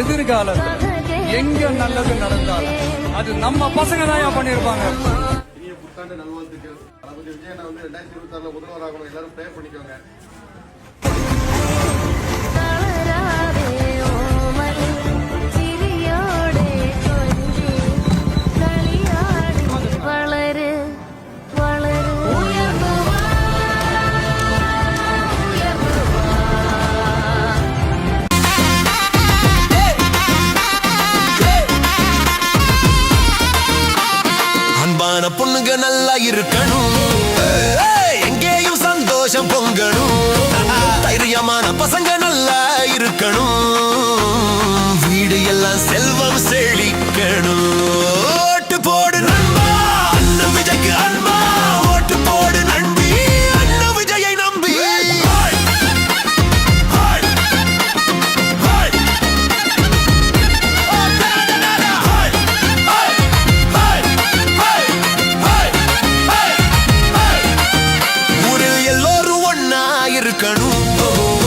எதிர்காலத்துல எங்க நல்லது நடந்தாலும் அது நம்ம பசங்க தான் பண்ணிருப்பாங்க. புத்தாண்டு நல்வாழ்த்துக்கள். தளபதி வந்து ரெண்டாயிரத்தி இருபத்தி ஆறுல முதல்வர் ஆகணும் எல்லாரும் ப்ரே பண்ணிக்கோங்க. நல்லா இருக்கணும். எங்கேயும் சந்தோஷம் பொங்கணும். தைரியமான பசங்க நல்லா இருக்கணும். வீடு எல்லாம் செல்வம் செழிக்கணும். இருக்கணும்.